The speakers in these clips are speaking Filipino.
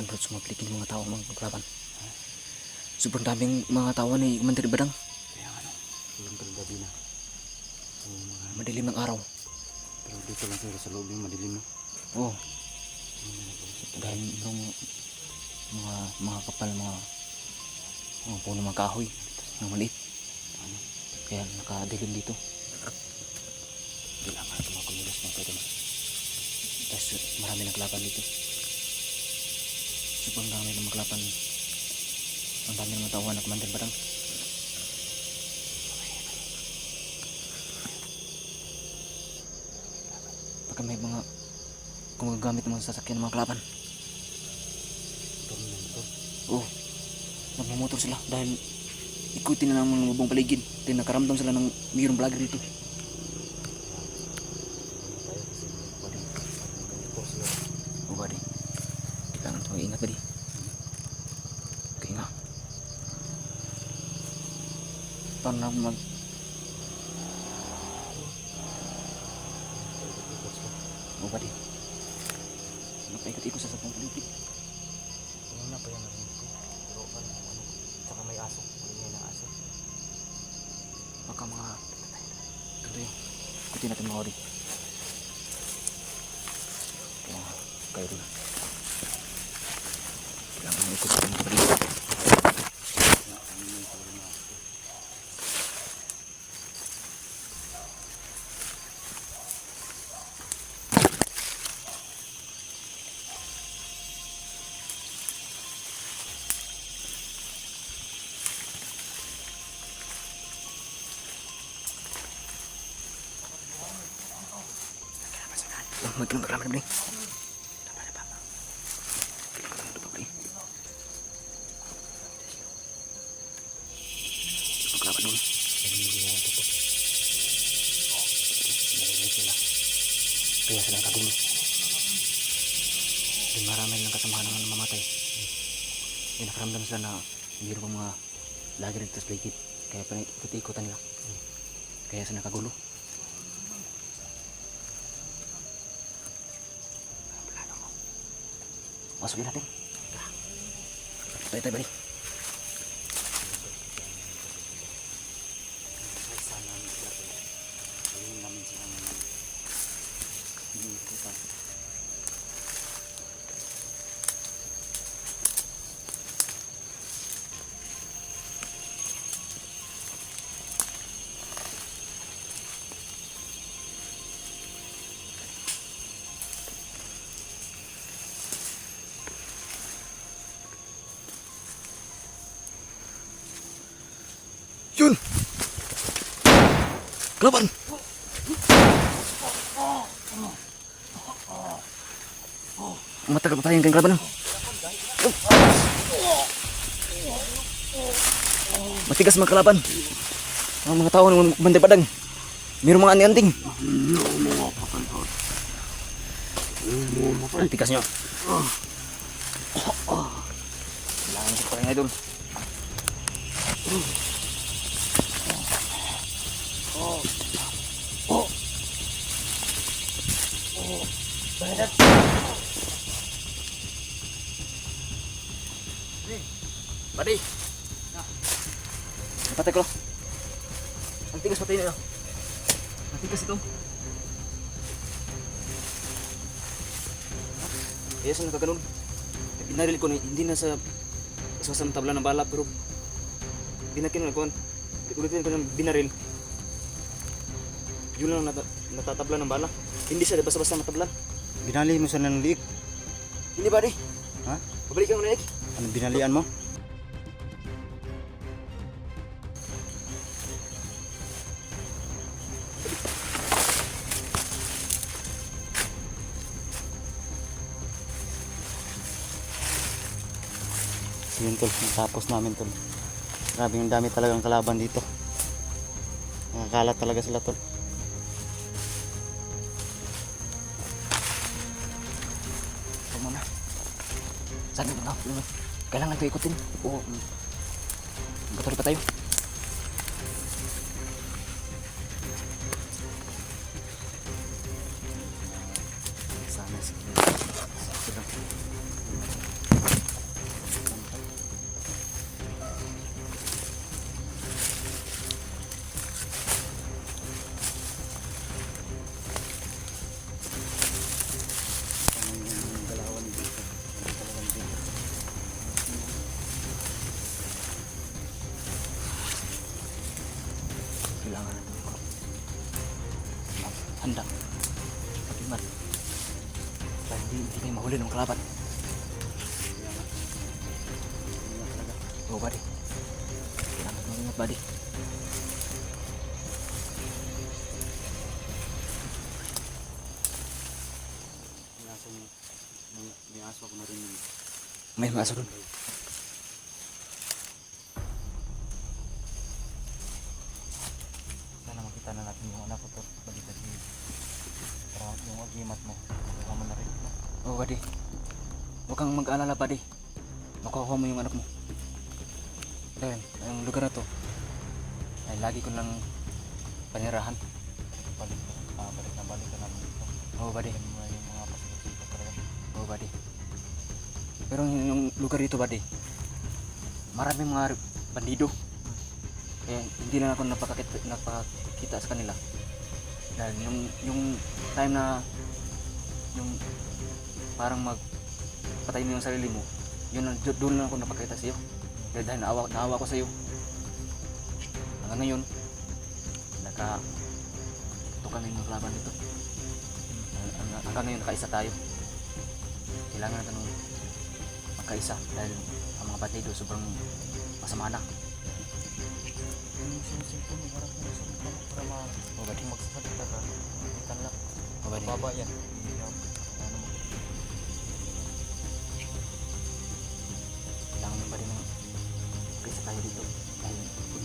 Nandun sumaplikid mga tao mga kaglaban. Sobrang daming mga tao ni Commander Badang. Kaya ano, walang pero gabi na. Oo, mga, Madilim ng araw. pero dito lang sila sa loob yung madilim no. Oo. Dahil yung mga mga kapal mga mga puno mga kahoy na maliit. Ano, Kaya nakadilim dito. kailangan natin mga mga pwede mo. Tapos marami naglaban dito. Sobrang dami ng maglaban. Ang dami ng mga tao na Commander Badang. Baka may mga gumagamit ng mga sasakyan ng mga motor. Oo. Nagmamotor sila dahil ikutin na naman ng buong paligid. Dahil nakaramdam sila ng mayroong vlogger dito. Ano tayo kasi pwede motor sila. Oo ba di? Kailangan ito ingat ba di? Okay nga. Na mag... Ikot sila. Oo ba di? Magpaikot-ikot sa sapong paligid. Kanina pa yan narinig ko. Pero parang ano, tsaka may aso. May na aso. Baka mga... Yun. Ikutin natin mga ori. Kaya kayo rin. Kailangan ikot sa sapong paligid. Oh, may kinong kalaman na Dapat, dapat. Kailangan ng dapat, pre. Maglaban doon. Narinig nila yung tutok. Narinig sila. Kaya sila kagulo. Din marami lang kasamahan ng namamatay. May nakaramdam sila na mayroon mga lager dito sa. Kaya panikot-ikotan nila. Kaya sila nakagulo. Masukin natin. Tayo tayo. Kahit sana sila pero Ayun namin sila ng Iniikutan. Kelaban! Matagal pa tayong kelaban. Matigas mga kalaban. Ang mga tao ng banday padang. Mayroong mga anting-anting. Ang tigas nyo. Kailangan ko pa rin. Patay ko. Ang tigas patay na. Ang tigas ito. Kaya sa nakaganon. Pinaril ko na hindi na sa sa sa tabla ng bala pero binakin na ko. Ulitin ko ng binaril. Yun lang nata, natatabla ng bala. Hindi siya basta-basta matablan. Binali mo sana ng liik. Hindi ba di? Ha? Pabalik ka Nick. Ano binalian mo? Yun tol, tapos namin tol. Grabe yung dami talagang kalaban dito. Nakakalat talaga sila tol. Muna. Sabi ko na, kailangan ito ikutin. Oo. Patuloy pa tayo. hendak mat banjir ini mau lihat mahulin kelabat bawa badi selamat mengingat badi Mereka masuk dulu. Kita makita na natin yung anak ko to. Balik-balik. Para yung agimat mo. Makuha mo na rin. Oo, buddy. Huwag kang mag-alala, buddy. Makukuha mo yung anak mo. Dahil, ang lugar na to, ay lagi ko lang panirahan. Balik, ah, balik na balik ka namin dito. Oo, buddy. Yan mo yung mga pasikot talaga. Oo, buddy. Pero yung, yung lugar dito, buddy, marami mga bandido. Kaya hindi na ako napakakita, napakita sa kanila. Dahil yung, yung time na yung parang magpatay mo yung sarili mo, yun ang- do- doon lang ako napakita sa iyo. Dahil, dahil naawa, naawa ko sa iyo. Hanggang ngayon, naka ito kami ng laban dito. Hang- hang- Hanggang ngayon, nakaisa tayo kailangan natin magkaisa dahil ang mga bandido sobrang masama na. Yung sinisimple mo, harap mo sa mukha mo para ma... Kung magsasalita ka, itan lang. Di? Baba yan. Ano mo. Kailangan pa rin dito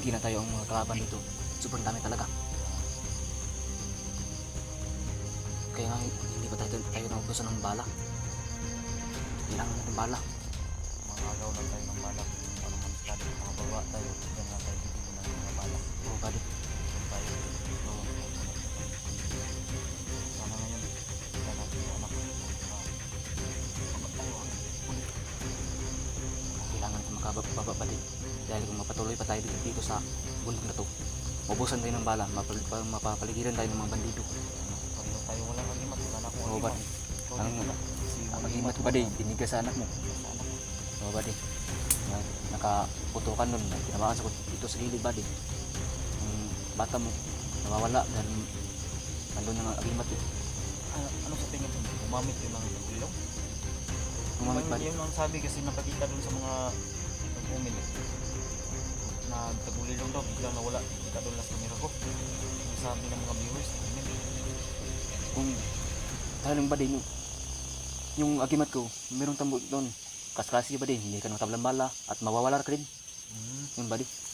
dahil na tayo ang mga kalaban dito. Sobrang dami talaga. Kaya nga hindi pa tayo, tayo naubusan ng bala. Kailangan natin bala. Mga agaw lang tayo ng balak. Ano man study. Mga baba tayo. Yan mga balak. O ba di? Doon tayo. Oo. Sana ngayon. Kita natin anak. Kailangan natin makababa pa din. Dahil kung mapatuloy pa tayo dito, sa bundok na to, mabusan tayo ng bala, mapal, pa- mapapaligiran tayo ng mga bandido. Ano, Pareho tayo. Wala na akong Oo ba? agimat. Ikaw Ang, din wala. Ang Wali mag-ingat Mat ba di? wala. Diniga sa anak mo. Sa anak mo. Oo, buddy. Yan, nakaputukan nun. Tinamaan sa dito sa gilid, buddy. Yung bata mo, nawawala dahil nandun na agimat eh. Ano, ano sa tingin mo? Gumamit yun ng ilong? Gumamit, Yun- buddy. Yun ang sabi kasi nakakita dun sa mga nag-comment eh. Na tagulilong daw, biglang nawala. Kita doon last camera ko. Ang sabi ng mga viewers, comment. Kung dahil yung buddy, yung, yung agimat ko, meron tambo doon. Kaskasi ba din, hindi ka natablang bala at mawawala ka rin. Yung buddy, ganda pala.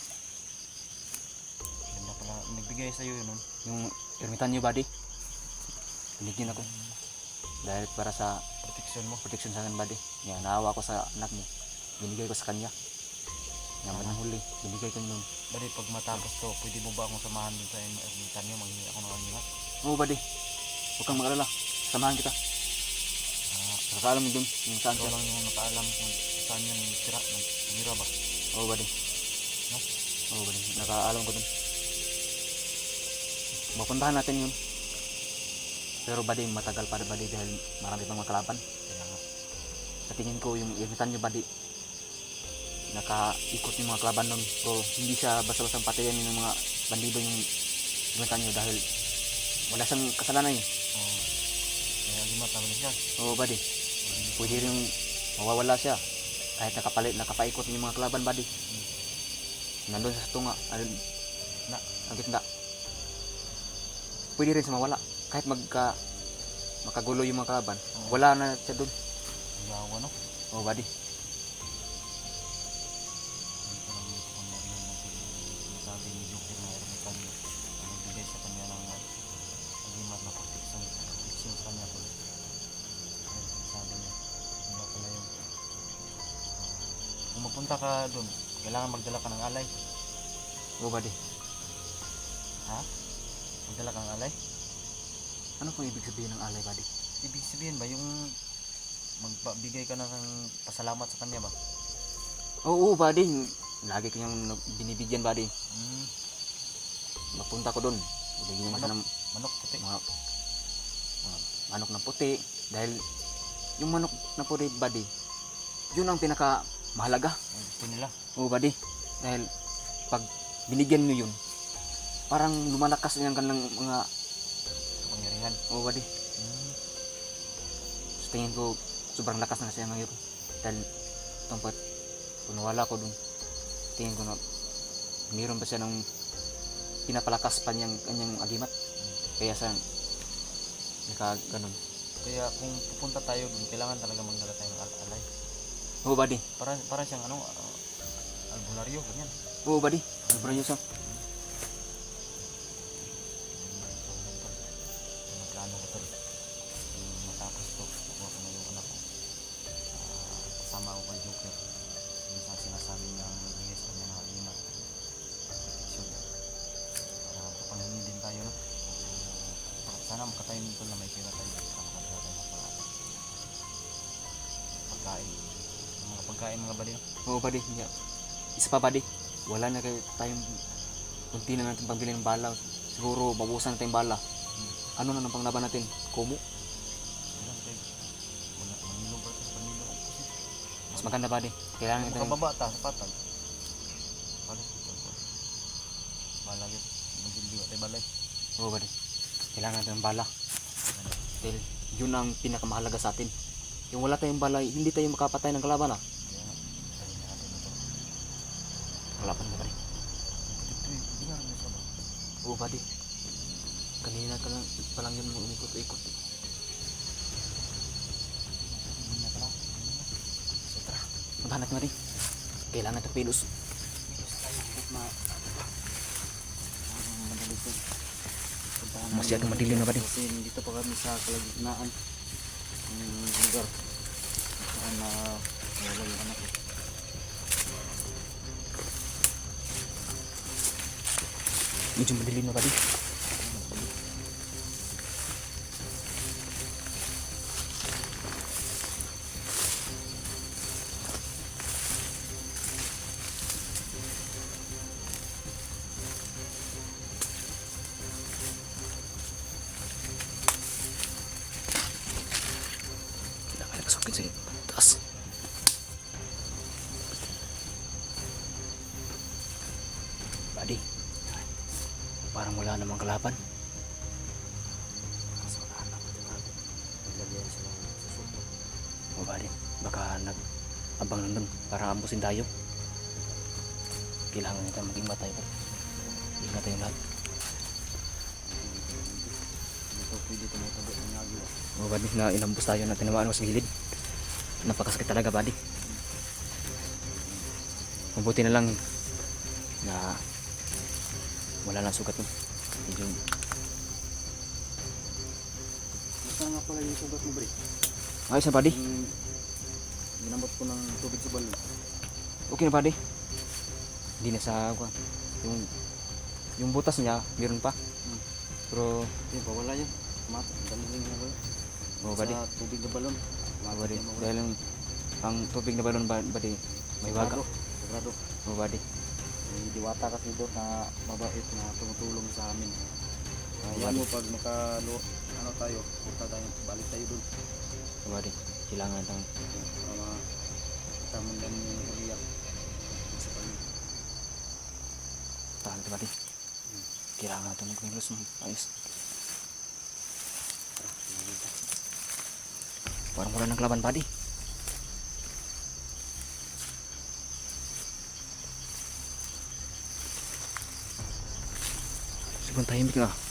Nagbigay sa'yo yun. nun. yung ermitan niyo buddy. Binigyan ako. Dahil para sa Protection mo. protection sa akin buddy. Yan, naawa ko sa anak mo. Binigay ko sa kanya. Yan ba ng huli, binigay ko nun. Bali, pag matapos to, pwede mo ba akong samahan dun sa ermitan nyo? Manghingi ako ng angimat. Oo buddy, huwag kang mag-alala. Samahan kita. Ah, Nakakaalam mo dun, yung saan ikaw siya. lang yung nakaalam kung saan yun tira. Nagtira ba? Oo buddy. No? Oo buddy, nakakaalam ko dun. Mapuntahan natin yun. Pero buddy, matagal pa buddy dahil marami pang mga kalaban. Kaya nga. Sa tingin ko yung irmitan nyo buddy, nakaikot yung mga kalaban nun. So hindi siya basta-basta patayan yung mga bandido yung irmitan nyo dahil wala siyang kasalanan eh. Oh, may angimat naman siya. Oo buddy, pwede rin mawawala siya. Kahit nakapalit, nakapaikot yung mga kalaban buddy. Nandun sa tunga, Na, ang gitna. Pwede rin siya mawala. Kahit magka makagulo yung mga kalaban, Oo. wala na siya doon. yawa no? Oo buddy. Hindi ko lang kung nariyan natin sinasabi ni Joker na ermitan niya na magbigay sa kanya ng agimat na protection, protection sa kanya sinasabi niya. Hindi pala yun. Kung magpunta ka doon, kailangan magdala ka ng alay. Oo buddy. Ha? Magdala ka ng alay? Ano po ibig sabihin ng alay buddy? Ibig sabihin ba yung magbigay ka ng pasalamat sa kanya ba? Oo, buddy. Lagi ko yung binibigyan buddy. Hmm, Magpunta ko doon. Bibigyan ko siya ng manok puti. mga, mga manok na puti. Dahil yung manok na puti buddy, yun ang pinaka mahalaga. Gusto nila. Oo, buddy. Dahil pag binigyan mo yun, parang lumalakas yung kanilang mga, Kapangyarihan. oo, buddy. Hmm. tingin ko sobrang lakas na siya ngayon. Dahil tempat kung nawala ko dun, tingin ko na mayroon ba siya ng pinapalakas pa niyang kanyang agimat. Kaya siya naka ganun. Kaya kung pupunta tayo dun, kailangan talaga magdala tayo ng al- alay. Oo, buddy. Para, para siyang ano, ah, albularyo, ganyan. Oo, buddy. Ano ba Magkano ko tol. Yung matapos to, kukuha ko na yung anak ko. Ah, kasama ko kay Joker. Yung sa sinasabi niyang nagbigay sa kanya ng alimat. Protection. Para kapanghingi din tayo, no? Ah, sana makatayo nito na may pera tayo. Para makadala tayo ng pagkain. Mga pagkain mga bali, no? Oo, buddy. Hindi. Isa pa, buddy. Wala na kayo tayong kunti na natin pambili ng bala. Siguro, mabusan natin bala. Ano na nang panglaban natin? Ba ito? Kasi. Mas maganda, buddy. Kailangan natin Makababa ta sa patag. Balik ito. Balay yun. Magsilbiwa tayo balay. Oo, buddy. Kailangan natin ng bala. Dahil yun ang pinakamahalaga sa atin. Yung wala tayong bala, hindi tayo makapatay ng kalaban, ah. Ito. Wala pa na, buddy. Ito eh, hindi nga rin siya ba? Oo, buddy. Kanina ka lang, pa lang yun mo umikot-ikot. Na. So, tara. Puntahan natin, buddy. Kailangan natin pilos. Masyadong madilim na, buddy. Kasi dito pa kami sa kalagitnaan ng lugar. Na wala yung anak ko. Medyo madilim na, buddy. Kailangan na pasukin sa taas. Buddy, parang wala namang kalaban. Kaso wala na pati natin. Naglagyan sila ng susuko. O buddy, baka nag-abang nandun para ambusin tayo. Kailangan natin maging matay. Ingat tayo lahat. Dito pwede tumutubot ng agyo. O buddy, na inambus tayo na tinamaan mo sa gilid. Napakasakit talaga buddy. Mabuti na lang na wala lang sugat mo. Medyo Nasaan nga pala yung sugat mo, Bre? ayos na buddy. Yung ginamot ko ng tubig sa balon. Okay na buddy. Hindi na sa. Yung yung butas niya, meron pa. Hmm. Pero Yung pawala yun. Mata, dali rin na balon. o buddy, Sa tubig na balon. o buddy, dahil ang, ang tubig na balon ba- buddy, may waga. Sagrado. O buddy. May diwata kasi doon na mabait na tumutulong sa amin. Kaya mo pag makalo, ano tayo, punta tayo, balik tayo doon. O buddy, kailangan ng Para makita mo lang yung area sa panig. tahan ka buddy. Kailangan natin magkilos ng ayos. Parang wala ng kalaban buddy. Sobrang tahimik nga.